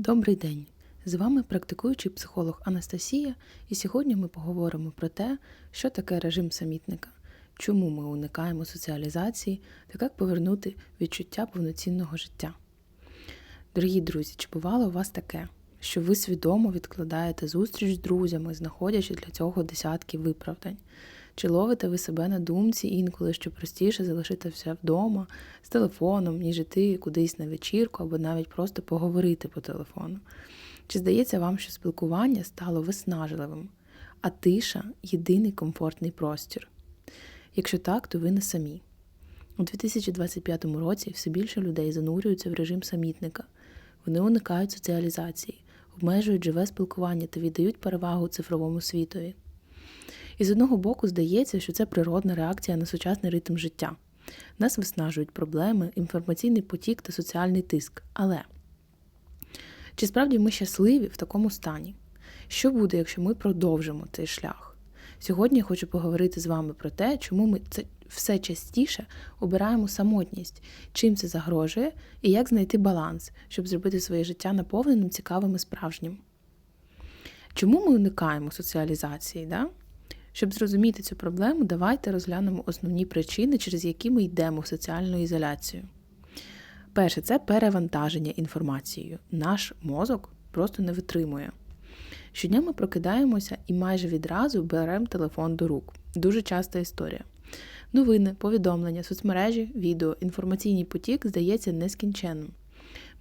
Добрий день! З вами практикуючий психолог Анастасія, і сьогодні ми поговоримо про те, що таке режим самітника, чому ми уникаємо соціалізації та як повернути відчуття повноцінного життя. Дорогі друзі, чи бувало у вас таке, що ви свідомо відкладаєте зустріч з друзями, знаходячи для цього десятки виправдань? Чи ловите ви себе на думці інколи, що простіше залишитися вдома з телефоном, ніж іти кудись на вечірку або навіть просто поговорити по телефону? Чи здається вам, що спілкування стало виснажливим, а тиша єдиний комфортний простір? Якщо так, то ви не самі. У 2025 році все більше людей занурюються в режим самітника. Вони уникають соціалізації, обмежують живе спілкування та віддають перевагу цифровому світові. І з одного боку здається, що це природна реакція на сучасний ритм життя. Нас виснажують проблеми, інформаційний потік та соціальний тиск. Але чи справді ми щасливі в такому стані? Що буде, якщо ми продовжимо цей шлях? Сьогодні я хочу поговорити з вами про те, чому ми це все частіше обираємо самотність, чим це загрожує, і як знайти баланс, щоб зробити своє життя наповненим, цікавим і справжнім. Чому ми уникаємо соціалізації? Да? Щоб зрозуміти цю проблему, давайте розглянемо основні причини, через які ми йдемо в соціальну ізоляцію. Перше, це перевантаження інформацією. Наш мозок просто не витримує. Щодня ми прокидаємося і майже відразу беремо телефон до рук. Дуже часта історія. Новини, повідомлення, соцмережі, відео, інформаційний потік здається нескінченним.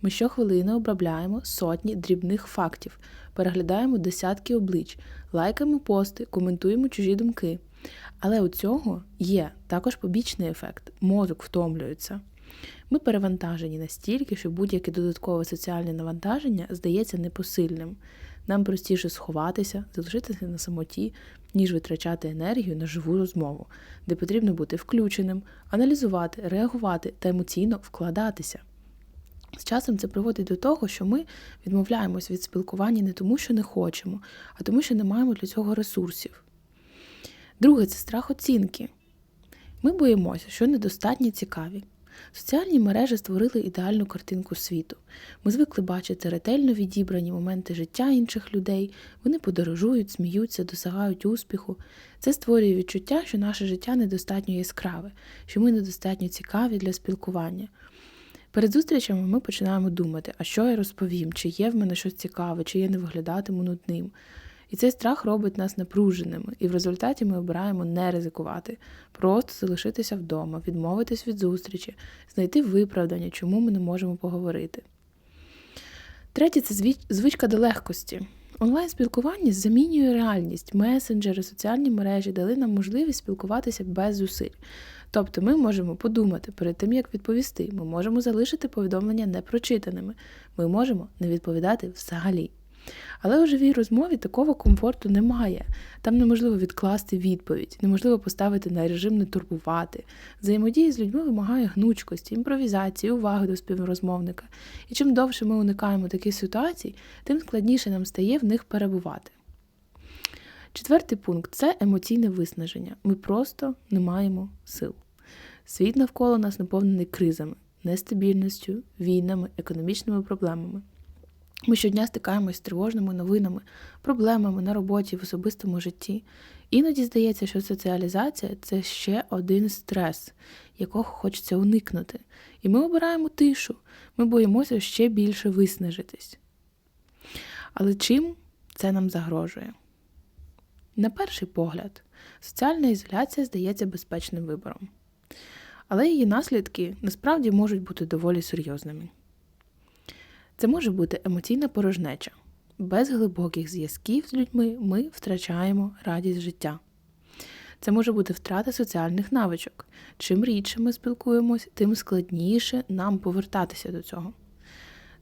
Ми щохвилини обробляємо сотні дрібних фактів, переглядаємо десятки облич, лайкаємо пости, коментуємо чужі думки. Але у цього є також побічний ефект мозок втомлюється. Ми перевантажені настільки, що будь-яке додаткове соціальне навантаження здається непосильним. Нам простіше сховатися, залишитися на самоті, ніж витрачати енергію на живу розмову, де потрібно бути включеним, аналізувати, реагувати та емоційно вкладатися. З часом це приводить до того, що ми відмовляємось від спілкування не тому, що не хочемо, а тому, що не маємо для цього ресурсів. Друге це страх оцінки. Ми боїмося, що недостатньо цікаві. Соціальні мережі створили ідеальну картинку світу. Ми звикли бачити ретельно відібрані моменти життя інших людей, вони подорожують, сміються, досягають успіху. Це створює відчуття, що наше життя недостатньо яскраве, що ми недостатньо цікаві для спілкування. Перед зустрічами ми починаємо думати, а що я розповім, чи є в мене щось цікаве, чи я не виглядатиму нудним. І цей страх робить нас напруженими, і в результаті ми обираємо не ризикувати, просто залишитися вдома, відмовитись від зустрічі, знайти виправдання, чому ми не можемо поговорити. Третє це звичка до легкості. Онлайн-спілкування замінює реальність. Месенджери, соціальні мережі дали нам можливість спілкуватися без зусиль. Тобто ми можемо подумати перед тим, як відповісти, ми можемо залишити повідомлення непрочитаними, ми можемо не відповідати взагалі. Але у живій розмові такого комфорту немає. Там неможливо відкласти відповідь, неможливо поставити на режим не турбувати. Взаємодія з людьми вимагає гнучкості, імпровізації, уваги до співрозмовника. І чим довше ми уникаємо таких ситуацій, тим складніше нам стає в них перебувати. Четвертий пункт це емоційне виснаження. Ми просто не маємо сил. Світ навколо нас наповнений кризами, нестабільністю, війнами, економічними проблемами. Ми щодня стикаємося з тривожними новинами, проблемами на роботі, в особистому житті. Іноді здається, що соціалізація це ще один стрес, якого хочеться уникнути. І ми обираємо тишу, ми боїмося ще більше виснажитись. Але чим це нам загрожує? На перший погляд, соціальна ізоляція здається безпечним вибором. Але її наслідки насправді можуть бути доволі серйозними. Це може бути емоційна порожнеча. Без глибоких зв'язків з людьми ми втрачаємо радість життя. Це може бути втрата соціальних навичок. Чим рідше ми спілкуємось, тим складніше нам повертатися до цього.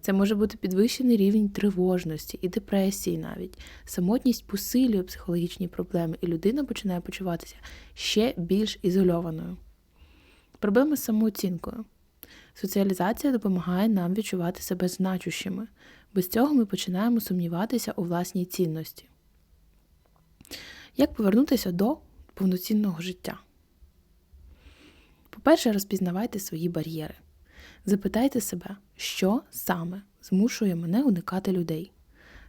Це може бути підвищений рівень тривожності і депресії навіть. Самотність посилює психологічні проблеми, і людина починає почуватися ще більш ізольованою. Проблеми з самооцінкою. Соціалізація допомагає нам відчувати себе значущими. Без цього ми починаємо сумніватися у власній цінності. Як повернутися до повноцінного життя? По-перше, розпізнавайте свої бар'єри. Запитайте себе, що саме змушує мене уникати людей.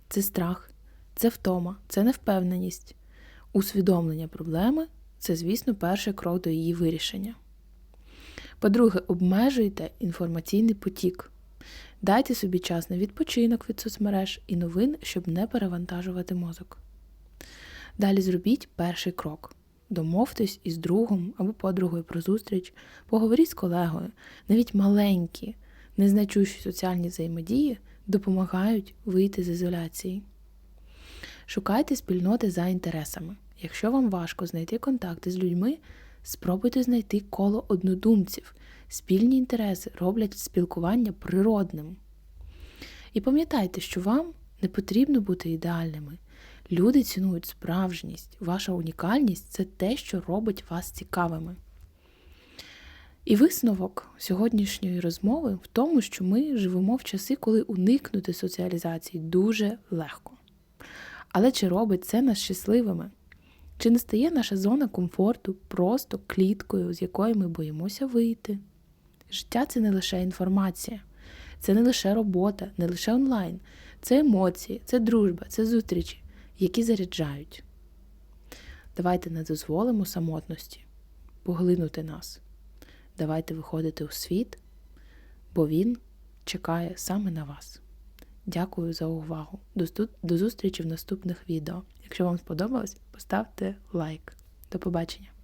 Це страх, це втома, це невпевненість. Усвідомлення проблеми це, звісно, перший крок до її вирішення. По-друге, обмежуйте інформаційний потік. Дайте собі час на відпочинок від соцмереж і новин, щоб не перевантажувати мозок. Далі зробіть перший крок. Домовтесь із другом або подругою про зустріч, поговоріть з колегою. Навіть маленькі, незначущі соціальні взаємодії допомагають вийти з ізоляції. Шукайте спільноти за інтересами. Якщо вам важко знайти контакти з людьми, спробуйте знайти коло однодумців. Спільні інтереси роблять спілкування природним. І пам'ятайте, що вам не потрібно бути ідеальними. Люди цінують справжність, ваша унікальність це те, що робить вас цікавими. І висновок сьогоднішньої розмови в тому, що ми живемо в часи, коли уникнути соціалізації дуже легко. Але чи робить це нас щасливими? Чи не стає наша зона комфорту просто кліткою, з якої ми боїмося вийти? Життя це не лише інформація, це не лише робота, не лише онлайн, це емоції, це дружба, це зустрічі, які заряджають. Давайте не дозволимо самотності поглинути нас. Давайте виходити у світ, бо він чекає саме на вас. Дякую за увагу. До зустрічі в наступних відео. Якщо вам сподобалось, поставте лайк. До побачення!